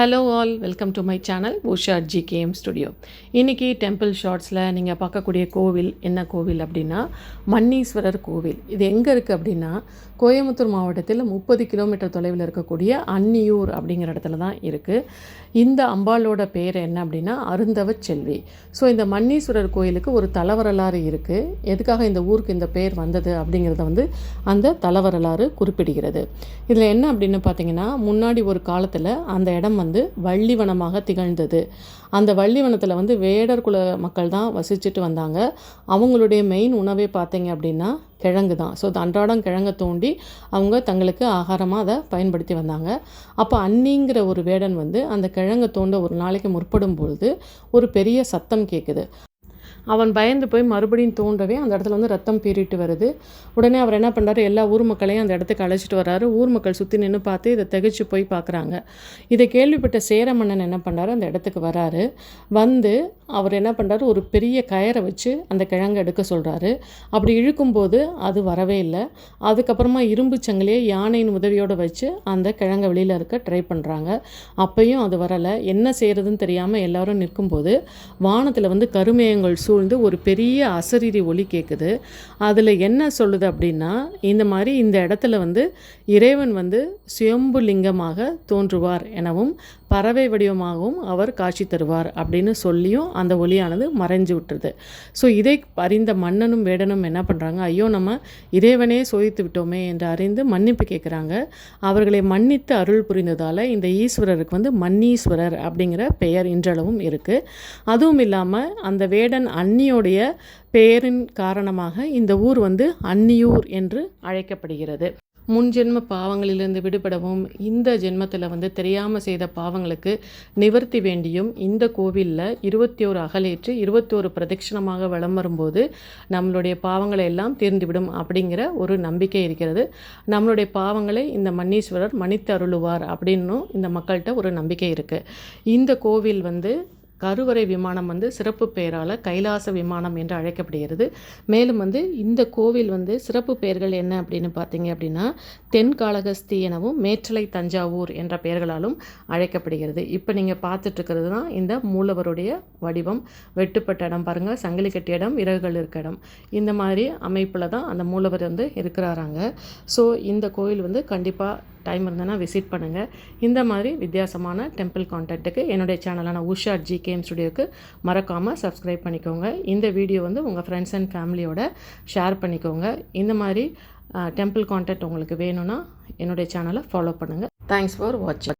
Hello all welcome to my channel உஷார் G KM studio இன்றைக்கி temple ஷார்ட்ஸில் நீங்கள் பார்க்கக்கூடிய கோவில் என்ன கோவில் அப்படின்னா மன்னீஸ்வரர் கோவில். இது எங்கே இருக்குது அப்படின்னா கோயம்புத்தூர் மாவட்டத்தில் முப்பது கிலோமீட்டர் தொலைவில் இருக்கக்கூடிய அன்னியூர் அப்படிங்கிற இடத்துல தான் இருக்குது இந்த அம்பாளோட பேர் என்ன அப்படின்னா அருந்தவ செல்வி. ஸோ இந்த மன்னீஸ்வரர் கோயிலுக்கு ஒரு தலவரலாறு இருக்குது எதுக்காக இந்த ஊருக்கு இந்த பேர் வந்தது அப்படிங்கிறத வந்து அந்த தலவரலாறு குறிப்பிடுகிறது. இதில் என்ன அப்படின்னு பார்த்தீங்கன்னா முன்னாடி ஒரு காலத்தில் அந்த இடம் வந்து வள்ளிவனமாக திகழ்ந்தது. அந்த வள்ளிவனத்தில் வந்து வேடர் குல மக்கள் தான் வசிச்சுட்டு வந்தாங்க. அவங்களுடைய மெயின் உணவே பார்த்தீங்க அப்படின்னா கிழங்கு தான். ஸோ அன்றாடம் கிழங்கை தோண்டி அவங்க தங்களுக்கு ஆகாரமாக அதை பயன்படுத்தி வந்தாங்க. அப்போ அன்னிங்கிற ஒரு வேடன் வந்து அந்த கிழங்கை தோண்ட ஒரு நாளைக்கு முற்படும் பொழுது ஒரு பெரிய சத்தம் கேட்குது அவன் பயந்து போய் மறுபடியும் தோன்றவே அந்த இடத்துல வந்து ரத்தம் பீறிட்டு வருது. உடனே அவர் என்ன பண்ணுறாரு எல்லா ஊர் மக்களையும் அந்த இடத்துக்கு அழைச்சிட்டு வர்றாரு. ஊர் மக்கள் சுற்றி நின்று பார்த்து இதை திகச்சு போய் பார்க்குறாங்க. இதை கேள்விப்பட்ட சேர மன்னன் என்ன பண்ணுறாரு அந்த இடத்துக்கு வராரு வந்து அவர் என்ன பண்ணுறாரு ஒரு பெரிய கயரை வச்சு அந்த கிழங்கு எடுக்க சொல்கிறாரு அப்படி இழுக்கும்போது அது வரவே இல்லை. அதுக்கப்புறமா இரும்பு சங்கிலியை யானையின் உதவியோடு வச்சு அந்த கிழங்க வெளியில் இருக்க ட்ரை பண்ணுறாங்க அப்பையும் அது வரலை. என்ன செய்கிறதுன்னு தெரியாமல் எல்லோரும் நிற்கும்போது வானத்தில் வந்து கருமேயங்கள் சூழ்ந்து ஒரு பெரிய அசரீரி ஒளி கேட்குது அதில் என்ன சொல்லுது அப்படின்னா இந்த மாதிரி இந்த இடத்துல வந்து இறைவன் வந்து சுயம்பு லிங்கமாக தோன்றுவார் எனவும் பறவை வடிவமாகவும் அவர் காட்சி தருவார் அப்படின்னு சொல்லியும் அந்த ஒளியானது மறைஞ்சு விட்டுருது. ஸோ இதை அறிந்த மன்னனும் வேடனும் என்ன பண்ணுறாங்க ஐயோ நம்ம இறைவனே சோதித்து விட்டோமே என்று அறிந்து மன்னிப்பு கேட்குறாங்க. அவர்களை மன்னித்து அருள் புரிந்ததால் இந்த ஈஸ்வரருக்கு வந்து மன்னீஸ்வரர் அப்படிங்கிற பெயர் இன்றளவும் இருக்குது அதுவும் இல்லாமல் அந்த வேடன் அன்னியோடைய பெயரின் காரணமாக இந்த ஊர் வந்து அன்னியூர் என்று அழைக்கப்படுகிறது. முன்ஜென்ம பாவங்களிலிருந்து விடுபடவும் இந்த ஜென்மத்தில் வந்து தெரியாமல் செய்த பாவங்களுக்கு நிவர்த்தி வேண்டியும் இந்த கோவிலில் இருபத்தி ஒரு அகலேற்று இருபத்தி ஒரு பிரதட்சிணமாக வளம் வரும்போது நம்மளுடைய பாவங்களை எல்லாம் தீர்ந்துவிடும் அப்படிங்கிற ஒரு நம்பிக்கை இருக்கிறது. நம்மளுடைய பாவங்களை இந்த மன்னீஸ்வரர் மன்னித்து அருளுவார் அப்படின்னும் இந்த மக்கள்கிட்ட ஒரு நம்பிக்கை இருக்குது இந்த கோவில் வந்து கருவறை விமானம் வந்து சிறப்பு பெயரால் கைலாச விமானம் என்று அழைக்கப்படுகிறது. மேலும் வந்து இந்த கோவில் வந்து சிறப்பு பெயர்கள் என்ன அப்படின்னு பார்த்தீங்க அப்படின்னா தென்காலகஸ்தி எனவும் மேற்றலை தஞ்சாவூர் என்ற பெயர்களாலும் அழைக்கப்படுகிறது. இப்போ நீங்கள் பார்த்துட்ருக்கிறது தான் இந்த மூலவருடைய வடிவம். வெட்டுப்பட்ட இடம் பாருங்கள் சங்கிலி கட்டிய இடம் இறகுகள் இருக்க இடம். இந்த மாதிரி அமைப்பில் தான் அந்த மூலவர் வந்து இருக்கிறாராங்க. ஸோ இந்த கோவில் வந்து கண்டிப்பாக டைம் இருந்ததுன்னா விசிட் பண்ணுங்கள் இந்த மாதிரி வித்தியாசமான டெம்பிள் கான்டென்ட்டுக்கு என்னுடைய சேனலான உஷா ஜி கேம் ஸ்டுடியோக்கு மறக்காமல் சப்ஸ்கிரைப் பண்ணிக்கோங்க. இந்த வீடியோ வந்து உங்கள் ஃப்ரெண்ட்ஸ் அண்ட் ஃபேமிலியோட ஷேர் பண்ணிக்கோங்க. இந்த மாதிரி டெம்பிள் கான்டென்ட் உங்களுக்கு வேணும்னா என்னுடைய சேனலை ஃபாலோ பண்ணுங்கள் தேங்க்ஸ் ஃபார் வாட்சிங்